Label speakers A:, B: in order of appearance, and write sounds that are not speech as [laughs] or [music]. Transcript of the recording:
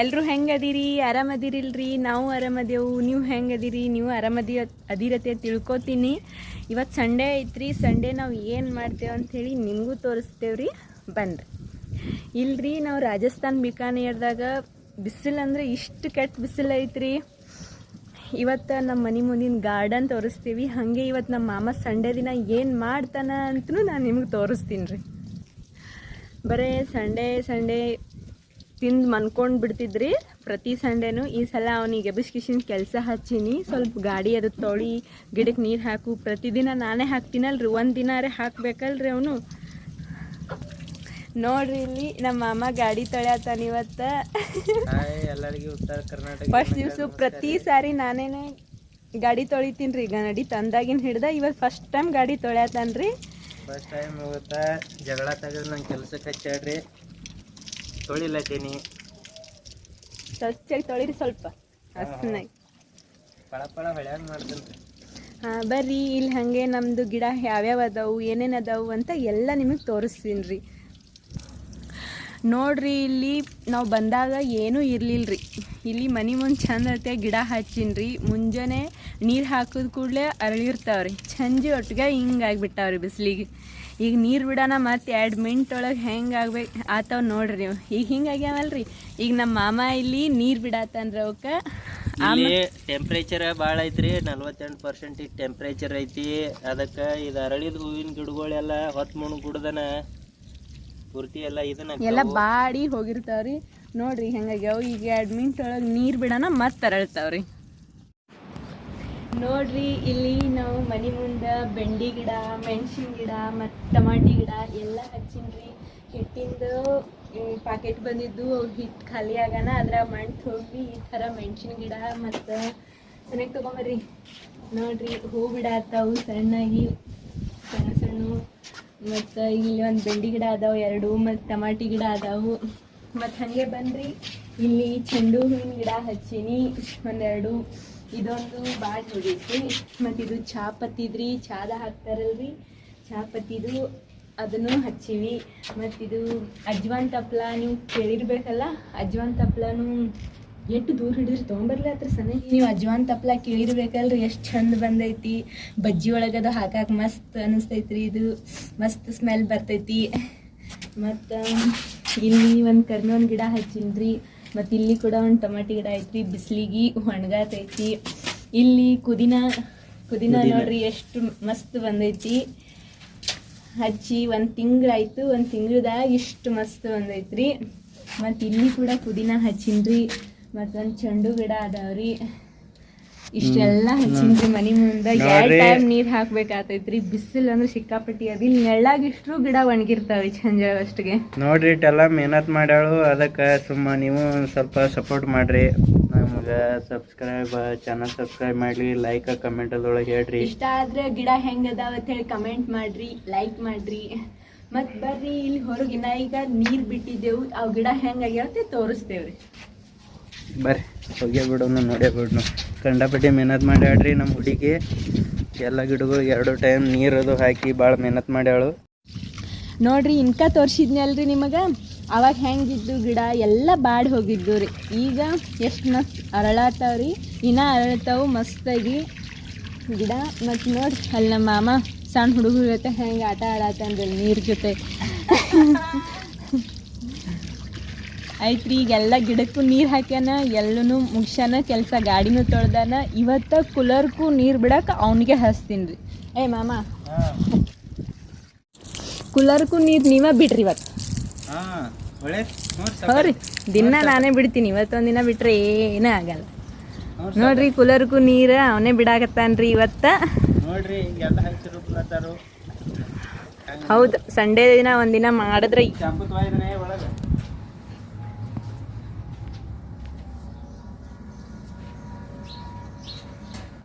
A: ಎಲ್ಲರೂ ಹೆಂಗೆ ಅದೀರಿ? ಆರಾಮದಿರಿಲ್ರಿ ನಾವು ಆರಾಮದೇವು ನೀವು ಹೆಂಗೆ ಅದೀರಿ? ನೀವು ಆರಾಮದಿ ಅದಿರತೆ ತಿಳ್ಕೊತೀನಿ. ಇವತ್ತು ಸಂಡೇ ಐತ್ರಿ. ಸಂಡೇ ನಾವು ಏನು ಮಾಡ್ತೇವೆ ಅಂಥೇಳಿ ನಿಮಗೂ ತೋರಿಸ್ತೇವ್ರಿ. ಬಂದು ಇಲ್ರಿ, ನಾವು ರಾಜಸ್ಥಾನ್ ಬಿಕಾನೇರ್ದಾಗ ಬಿಸಿಲು ಅಂದ್ರೆ ಇಷ್ಟು ಕೆಟ್ಟ ಬಿಸಿಲು ಐತ್ರಿ. ಇವತ್ತು ನಮ್ಮ ಮನೆ ಮುಂದಿನ ಗಾರ್ಡನ್ ತೋರಿಸ್ತೀವಿ. ಹಾಗೆ ಇವತ್ತು ನಮ್ಮ ಮಾಮ ಸಂಡೇ ದಿನ ಏನು ಮಾಡ್ತಾನ ಅಂತಲೂ ನಾನು ನಿಮ್ಗೆ ತೋರಿಸ್ತೀನಿ ರೀ ಬರೇ ಸಂಡೇ ಸಂಡೇ ತಿಂದು ಮನ್ಕೊಂಡು ಬಿಡ್ತಿದ್ರಿ. ಪ್ರತಿ ಸಂಡೇನು ಈ ಸಲ ಅವನಿಗೆ ಎಬ್ಬಿಸ್ಕಿಶಿನ ಕೆಲಸ ಹಚ್ಚೀನಿ. ಸ್ವಲ್ಪ ಗಾಡಿ ಅದು ತೊಳಿ ಗಿಡಕ್ಕೆ ನೀರು ಹಾಕು. ಪ್ರತಿದಿನ ನಾನೇ ಹಾಕ್ತೀನಲ್ರಿ. ಒಂದು ದಿನಾರೇ ಹಾಕ್ಬೇಕಲ್ರಿ ಅವನು. ನೋಡ್ರಿ ಇಲ್ಲಿ ನಮ್ಮ ಮಾಮ ಗಾಡಿ ತೊಳ್ಯಾತಾನ ಇವತ್ತ. ಫಸ್ಟ್ ದಿವ್ಸ ಪ್ರತಿ ಸಾರಿ ನಾನೇನೆ ಗಾಡಿ ತೊಳಿತೀನಿ ರೀ ಗಾಡಿ ತಂದಾಗಿನ ಹಿಡ್ದ ಇವತ್ತು ಫಸ್ಟ್ ಟೈಮ್ ಗಾಡಿ ತೊಳ್ಯಾತಾನ್ರಿ.
B: ಫಸ್ಟ್ ಟೈಮ್ ಹೋಗುತ್ತಾ ಜಗಳ ತೆಗೆದು ನಂಗೆ ಕೆಲಸಕ್ಕೆ ಹಚ್ಚಾಡ್ರಿ ತೊಳಿಲತ್ತೀನಿ.
A: ಸ್ವಚ್ಛಾಗಿ ತೊಳಿರಿ ಸ್ವಲ್ಪ. ಹಸ್ನಾಗಿ.
B: ಪಳ ಪಳ ಹೊಳ್ಯಾಗ ಮಾಡ್ತೀನಿ.
A: ಹಾಂ ಬರ್ರಿ ಇಲ್ಲಿ ಹಂಗೆ ನಮ್ಮದು ಗಿಡ ಯಾವ್ಯಾವ ಅದಾವು ಏನೇನು ಅದಾವು ಅಂತ ಎಲ್ಲ ನಿಮಗೆ ತೋರಿಸ್ತೀನಿ ರೀ ನೋಡ್ರಿ ಇಲ್ಲಿ ನಾವು ಬಂದಾಗ ಏನೂ ಇರ್ಲಿಲ್ಲ ರೀ ಇಲ್ಲಿ ಮನೆ ಮುಂದೆ ಚಂದ ಐತೆ ಗಿಡ ಹಚ್ಚೀನಿ ರೀ ಮುಂಜಾನೆ ನೀರು ಹಾಕಿದ ಕೂಡಲೇ ಅರಳಿರ್ತಾವ್ರಿ. ಚಂಜಿ ಒಟ್ಟಿಗೆ ಹಿಂಗಾಗಿ ಆಗಿಬಿಟ್ಟಾವ್ರಿ ಬಿಸಿಲಿಗೆ. ಈಗ ನೀರು ಬಿಡೋಣ ಮತ್ತು ಎರಡು ಮಿನಿಟ್ ಒಳಗೆ ಹೆಂಗೆ ಆಗ್ಬೇಕು ಆತವ್ ನೋಡ್ರಿ ನೀವು. ಈಗ ಹಿಂಗೆ ಆಗ್ಯಾವಲ್ರಿ? ಈಗ ನಮ್ಮ ಮಾಮ ಇಲ್ಲಿ ನೀರು ಬಿಡತ್ತನ್ರಿ ಅವಕ್ಕೆ.
B: ಇಲ್ಲಿ ಟೆಂಪ್ರೇಚರ್ ಭಾಳ ಐತ್ರಿ ನಲ್ವತ್ತೆಂಟು ಪರ್ಸೆಂಟ್ ಟೆಂಪ್ರೇಚರ್ ಐತಿ. ಅದಕ್ಕೆ ಇದು ಅರಳಿದ ಹೂವಿನ ಗಿಡಗಳೆಲ್ಲ ಹೊತ್ತು ಮುಣ್ ಗುಡ್ದನ ಪೂರ್ತಿ ಎಲ್ಲ ಇದನ್ನ
A: ಎಲ್ಲ ಬಾಡಿ ಹೋಗಿರ್ತಾವ್ರಿ. ನೋಡ್ರಿ ಹೆಂಗಾಗ್ಯಾವ ಈಗ ಎರಡು ಮಿನಿಟ್ ಒಳಗೆ ನೀರು ಬಿಡೋಣ ಮತ್ತೆ ಅರಳ್ತಾವ್ರಿ. ನೋಡ್ರಿ ಇಲ್ಲಿ ನಾವು ಮನೆ ಮುಂದೆ ಬೆಂಡಿ ಗಿಡ, ಮೆಣಸಿನ ಗಿಡ, ಮತ್ತು ಟಮಾಟಿ ಗಿಡ ಎಲ್ಲ ಹಚ್ಚಿನ್ರಿ. ಹಿಟ್ಟಿಂದು ಪಾಕೆಟ್ ಬಂದಿದ್ದು ಹಿಟ್ಟು ಖಾಲಿ ಆಗಾನ, ಅದ್ರ ಮಣ್ಣು ಹೋಗಿ ಈ ಥರ ಮೆಣಸಿನ ಗಿಡ ಮತ್ತು ಚೆನ್ನಾಗಿ ತೊಗೊಂಬರ್ರಿ. ನೋಡ್ರಿ ಹೂ ಗಿಡ ಆತಾವು ಸಣ್ಣಾಗಿ, ಸಣ್ಣ ಸಣ್ಣ. ಮತ್ತು ಇಲ್ಲಿ ಒಂದು ಬೆಂಡಿ ಗಿಡ ಅದಾವು, ಎರಡು. ಮತ್ತು ಟಮಾಟಿ ಗಿಡ ಅದಾವು. ಮತ್ತು ಹಾಗೆ ಬಂದ್ರಿ. ಇಲ್ಲಿ ಚೆಂಡು ಹೂವಿನ ಗಿಡ ಹಚ್ಚೀನಿ ಒಂದೆರಡು ಇದೊಂದು ಭಾಳ ಹೊಡೈತಿ ಮತ್ತು ಇದು ಚಾ ಪತ್ತಿದ್ರಿ. ಚಾದ ಹಾಕ್ತಾರಲ್ರಿ. ಚಾ ಪತ್ತಿದು ಅದನ್ನು ಹಚ್ಚಿವಿ. ಮತ್ತಿದು ಅಜ್ವಾನ್ ತಪ್ಲ ನೀವು ಕೇಳಿರ್ಬೇಕಲ್ಲ, ಅಜ್ವಾನ್ ತಪ್ಲನು ಎಷ್ಟು ದೂರ ಹಿಡಿದ್ರಿ ತೊಗೊಂಬರ್ಲಿ ಹತ್ರ ಸನಿ. ನೀವು ಅಜ್ವಾನ್ ತಪ್ಲ ಕೇಳಿರ್ಬೇಕಲ್ರಿ, ಎಷ್ಟು ಚಂದ ಬಂದೈತಿ. ಬಜ್ಜಿ ಒಳಗದು ಹಾಕಕ್ಕೆ ಮಸ್ತ್ ಅನಿಸ್ತೈತ್ರಿ ಇದು. ಮಸ್ತ್ ಸ್ಮೆಲ್ ಬರ್ತೈತಿ. ಮತ್ತು ಇಲ್ಲಿ ಒಂದು ಕರ್ಮೇವಿನ ಗಿಡ ಹಚ್ಚಿನ್ರಿ. ಮತ್ತು ಇಲ್ಲಿ ಕೂಡ ಒಂದು ಟೊಮೆಟೊ ಗಿಡ ಐತ್ರಿ ಬಿಸಿಲಿಗೆ ಒಣಗಾತೈತಿ ಇಲ್ಲಿ ಕುದಿನ ಕುದಿನ. ನೋಡ್ರಿ ಎಷ್ಟು ಮಸ್ತ್ ಬಂದೈತಿ. ಹಚ್ಚಿ ಒಂದು ತಿಂಗಳಾಯ್ತು ಒಂದು ತಿಂಗಳದಾಗ ಇಷ್ಟು ಮಸ್ತ್ ಬಂದೈತ್ರಿ. ಮತ್ತು ಇಲ್ಲಿ ಕೂಡ ಪುದೀನ ಹಚ್ಚಿನ್ರಿ. ಮತ್ತೊಂದು ಒಂದು ಚೆಂಡು ಗಿಡ ಅದಾವ್ರಿ. ಇಷ್ಟೆಲ್ಲ ಹಚ್ಚಿನ್ರಿ ಮನಿ ಮುಂದ. ಎರಡ್ ಟೈಮ್ ನೀರ್ ಹಾಕ್ಬೇಕಾತೈತ್ರಿ? ಬಿಸಿಲು ಅಂದ್ರೆ ಸಿಕ್ಕಾಪಟ್ಟಿ ಅದ ಇಲ್ಲಿ ನೆಳ್ಳಾಗಿಷ್ಟ್ರು ಗಿಡ ಒಣಗಿರ್ತಾವ್ರಿ ಸಂಜೆ
B: ನೋಡ್ರಿ ಇಟ್ಟೆಲ್ಲ ಮೇಹನತ್ ಮಾಡ್ಯಾಳು. ಅದಕ್ಕೆ ಸುಮ್ಮ ನೀವು ಸ್ವಲ್ಪ ಸಪೋರ್ಟ್ ಮಾಡ್ರಿ. ನಮ್ಗೆ ಸಬ್ಸ್ಕ್ರೈಬ್ ಚಾನಲ್ ಸಬ್ಸ್ಕ್ರೈಬ್ ಮಾಡ್ಲಿ. ಲೈಕ್ ಕಮೆಂಟ್ ಅದೊಳಗೆ ಹೇಳ್ರಿ.
A: ಇಷ್ಟ ಆದ್ರೆ ಗಿಡ ಹೆಂಗ ಅದಾವ ಅಂತ ಹೇಳಿ ಕಮೆಂಟ್ ಮಾಡ್ರಿ ಲೈಕ್ ಮಾಡ್ರಿ. ಮತ್ ಬರ್ರಿ ಇಲ್ಲಿ ಹೊರಗಿನ ಈಗ ನೀರ್ ಬಿಟ್ಟಿದ್ದೆವು. ಅವ್ ಗಿಡ ಹೆಂಗ ಆಗ್ಯಾವ ತೋರಿಸ್ತೇವ್ರಿ.
B: ಬರ್ರಿ ಹೋಗೇ ಬಿಡೋನು ನೋಡೇ. ಬಿಡೋನು ಕಂಡಪಟ್ಟಿ ಮೆಹನತ್ ಮಾಡ್ಯಾಳ್ರಿ ನಮ್ಮ ಹುಡುಗಿ. ಎಲ್ಲ ಗಿಡಗಳಿಗೆ ಎರಡು ಟೈಮ್ ನೀರದು ಹಾಕಿ ಭಾಳ ಮೆಹನತ್ ಮಾಡ್ಯಾಳು.
A: ನೋಡ್ರಿ, ಇನ್ಕ ತೋರಿಸಿದ್ನಲ್ರಿ ನಿಮಗೆ? ಅವಾಗ ಹೆಂಗಿದ್ದು ಗಿಡ ಎಲ್ಲ ಬಾಡಿ ಹೋಗಿದ್ದು ರೀ. ಈಗ ಎಷ್ಟು ಮಸ್ತ್ ಅರಳಾತಾವ್ರಿ. ಇನ್ನ ಅರಳ್ತಾವು ಮಸ್ತಾಗಿ ಗಿಡ. ಮತ್ತು ನೋಡಿ ಅಲ್ಲಿ ನಮ್ಮ ಮಾಮ ಸಣ್ಣ ಹುಡುಗರು ಜೊತೆ ಹೆಂಗೆ ಆಟ ಆಡತ್ತಂದ್ರೆ ನೀರ್ ಜೊತೆ. [laughs] ಐತ್ರಿ ಈಗೆಲ್ಲ ಗಿಡಕ್ಕೂ ನೀರು ಹಾಕ್ಯಾನ ಎಲ್ಲೂ ಮುಗ್ಸ್ಯಾನ ಕೆಲಸ ಗಾಡಿನೂ ತೊಳ್ದಾನ. ಇವತ್ತು ಕೂಲರ್ಗೂ ನೀರು ಬಿಡಕ್ಕೆ ಅವನಿಗೆ ಹಚ್ತೀನಿ ರೀ ಏ ಮಾಮ. ಕೂಲರ್ಗೂ ನೀರು ನೀವೇ ಬಿಡ್ರಿ ಇವತ್ತು. ಹೌದ್ರಿ ದಿನ ನಾನೇ ಬಿಡ್ತೀನಿ ಇವತ್ತೊಂದು ದಿನ ಬಿಟ್ರೆ ಏನೂ ಆಗಲ್ಲ. ನೋಡ್ರಿ ಕೂಲರ್ಗೂ ನೀರು ಅವನೇ ಬಿಡಾಕತ್ತಾನ್ರಿ ಇವತ್ತ.
B: ನೋಡ್ರಿ
A: ಹೌದು ಸಂಡೇ ದಿನ ಒಂದಿನ ಮಾಡಿದ್ರೆ